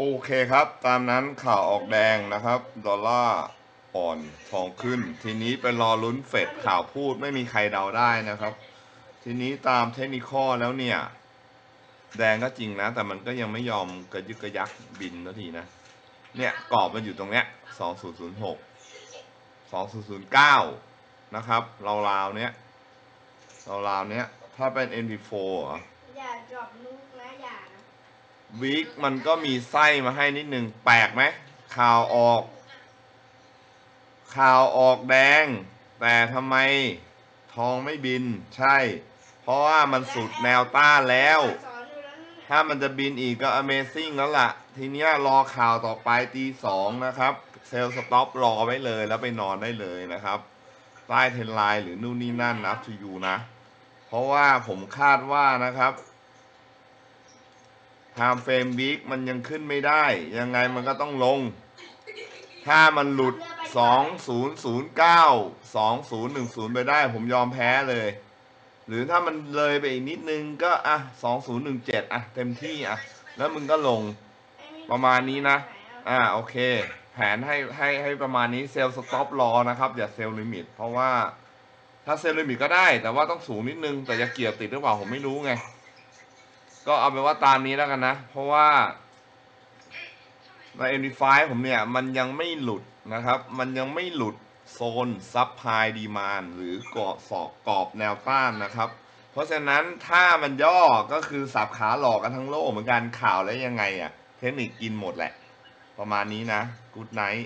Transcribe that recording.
โอเคครับ ตามนั้นข่าวออกแดงนะครับ ดอลลาร์อ่อนทองขึ้น ทีนี้ไปรอลุ้นเฟดข่าวพูดไม่มีใครเดาได้นะครับ ทีนี้ตามเทคนิคอแล้วเนี่ย แดงก็จริงนะ แต่มันก็ยังไม่ยอมกระยึกกระยักบินนาทีนะ เนี่ยกรอบมันอยู่ตรงเนี้ยสองศูนย์ศูนย์หกสองศูนย์ศูนย์เก้านะครับราวๆเนี้ยราวๆเนี้ยถ้าเป็น NP4 เหรออย่าดรอปลูกนะอย่านะ วีคมันก็มีไส้มาให้นิดนึง แปลกไหมข่าวออก ข่าวออกแดง แต่ทำไมทองไม่บิน ใช่ เพราะว่ามันสุดแนวต้านแล้ว ถ้ามันจะบินอีกก็ Amazing แล้วล่ะ ทีเนี้ยรอข่าวต่อไปตีสองนะครับ เซลล์สต็อปรอไว้เลยแล้วไปนอนได้เลยนะครับ ใต้เทนไลน์หรือนู่นนี่นั่นนับทูยูนะ เพราะว่าผมคาดว่านะครับ time frame week มันยังขึ้นไม่ได้ ยังไงมันก็ต้องลง ถ้ามันหลุด 2009 2010 ไปได้ ผมยอมแพ้เลย หรือถ้ามันเลยไปอีกนิดนึงก็อะ 2017 อะ เต็มที่อะ แล้วมึงก็ลงประมาณนี้นะออ่า โอเค แผนให้ให้ให้ประมาณนี้เซลล์สต็อปรอนะครับ อย่าเซลล์ลิมิต เพราะว่าถ้าเซลล์ลิมิตก็ได้ แต่ว่าต้องสูงนิดนึง แต่จะเกี่ยวติดหรือเปล่าผมไม่รู้ไง ก็เอาเป็นว่าตามนี้แล้วกันนะ เพราะว่าใน MD5 ผมเนี่ย มันยังไม่หลุดนะครับ มันยังไม่หลุดโซนซับไพดีมานหรือเกาะศอกกรอบแนวต้านนะครับ เพราะฉะนั้นถ้ามันย่อก็คือสับขาหลอกกันทั้งโลกเหมือนกันข่าวแล้วยังไงอะ่ะ เทคนิคกินหมดแหละ ประมาณนี้นะ Good night